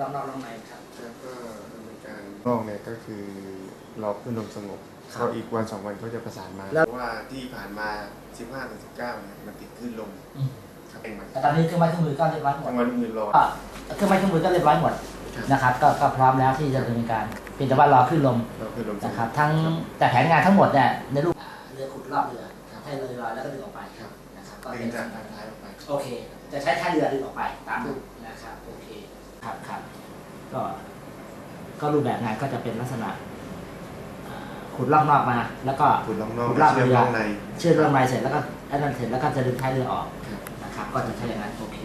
รอบนอกรอบในครับ แล้วก็ดำเนินการนอกเนี่ยก็คือรอขึ้นลมสงบครับ ก็อีกวันสองวันเขาจะประสานมาแล้วเพราะว่าที่ผ่านมา 15ถึง19เนี่ยมันติดขึ้นลมอืมครับเองมันแต่ตอนนี้เครื่องไม้เครื่องมือก็เรียบร้อยหมด ทั้งวันมือรอ ก็เครื่องไม้เครื่องมือก็เรียบร้อยหมดครับนะครับก็ก็พร้อมแล้วที่จะดำเนินการเพียงแต่ว่ารอขึ้นลมเราขึ้นลมสงนะครับทั้งแต่แผนงานทั้งหมดเนี่ยในรูปเรือขุดรอบเรือครับให้เลยลอยแล้วก็ดึงออกไปครับนะครับก็ดึเป็งนจากทางท้ายออกไป โอเค จะใช้ท่าเรือดึงออกไปตามรูปนะครับโอเคครับครับก็ก็รูปแบบงานก็จะเป็นลักษณะอ่าขุดรอบนอกมา แล้วก็ขุดล่องนอกขุดรอบเชื่อมเรือล่องในเชื่อมลงในเสร็จแล้วก็อันนั้นเสร็จแล้วก็จะดึงท้ายเรือออกครับนะครับก็จะใช้อย่างนั้นโอเค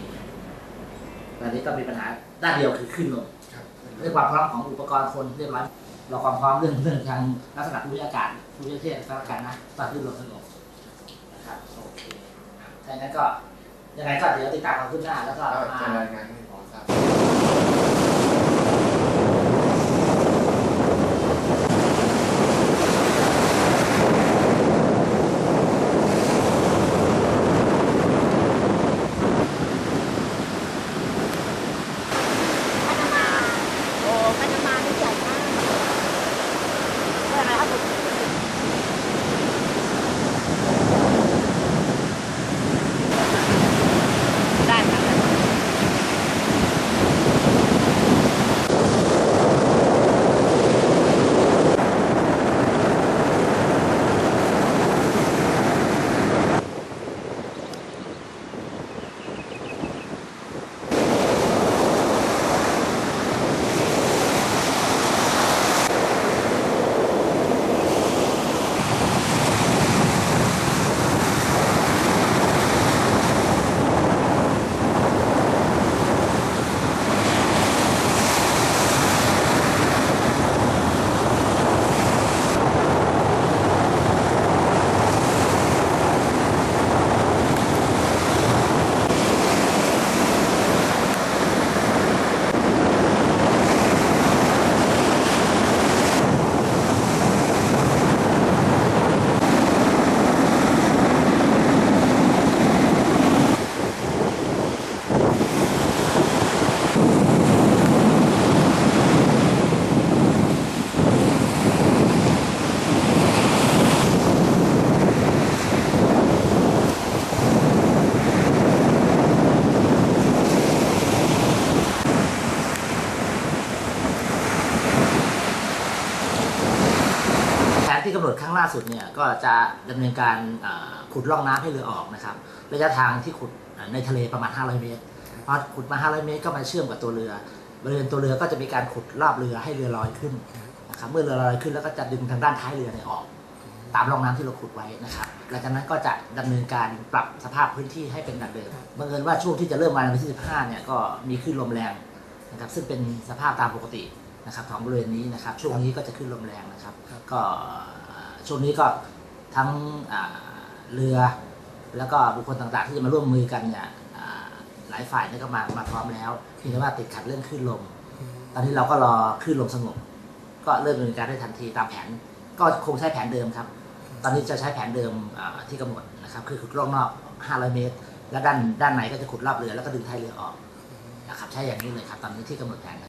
ตอนนี้ก็มีปัญหาด้านเดียวคือขึ้นลงครับเรื่องความพร้อมของอุปกรณ์คนเรียบร้อยเราความพร้อมเรื่องเรื่องทางลักษณะภูมิอากาศภูมิประเทศก็แล้วกันนะตอนขึ้นลงสงบนะครับโอเคถ้าอย่างนั้นก็ยังไงก็เดี๋ยวติดตามความคืบหน้าแล้วก็ก็มาจะรายงานให้พอทราบ ที่กำหนดครั้งล่าสุดเนี่ยก็จะดำเนินการขุดร่องน้ำให้เรือออกนะครับระยะทางที่ขุดในทะเลประมาณ 500 เมตรพอขุดมา 500 เมตรก็มาเชื่อมกับตัวเรือบริเวณตัวเรือก็จะมีการขุดรอบเรือให้เรือลอยขึ้นนะครับเมื่อเรือลอยขึ้นแล้วก็จะดึงทางด้านท้ายเรือเนี่ยออก ตามร่องน้ำที่เราขุดไว้นะครับหลังจากนั้นก็จะดำเนินการปรับสภาพพื้นที่ให้เป็นดังเดิมบังเอิญว่าช่วงที่จะเริ่มมาในวันที่ 15 เนี่ยก็มีคลื่นลมแรงนะครับซึ่งเป็นสภาพตามปกติ นะครับของบริเวณนี้นะครับ ช่วงนี้ก็จะคลื่นลมแรงนะครับ ก็ช่วงนี้ก็ทั้งอ่าเรือ แล้วก็บุคคลต่างๆ ที่จะมาร่วมมือกันเนี่ยอ่าหลายฝ่ายเนี่ยก็มามาพร้อมแล้วเพียงแต่ว่าติดขัดเรื่องคลื่นลม ตอนนี้เราก็รอคลื่นลมสงบ ก็เริ่มดำเนินการได้ทันทีตามแผน ก็คงใช้แผนเดิมครับ ตอนนี้จะใช้แผนเดิมอ่าที่กำหนดนะครับ คือขุดร่องนอก 500 เมตร แล้วด้านด้านในก็จะขุดรอบเรือแล้วก็ดึงท้ายเรือออกนะครับใช้อย่างนี้เลยครับ ตอนนี้ที่กำหนดแผนนะครับ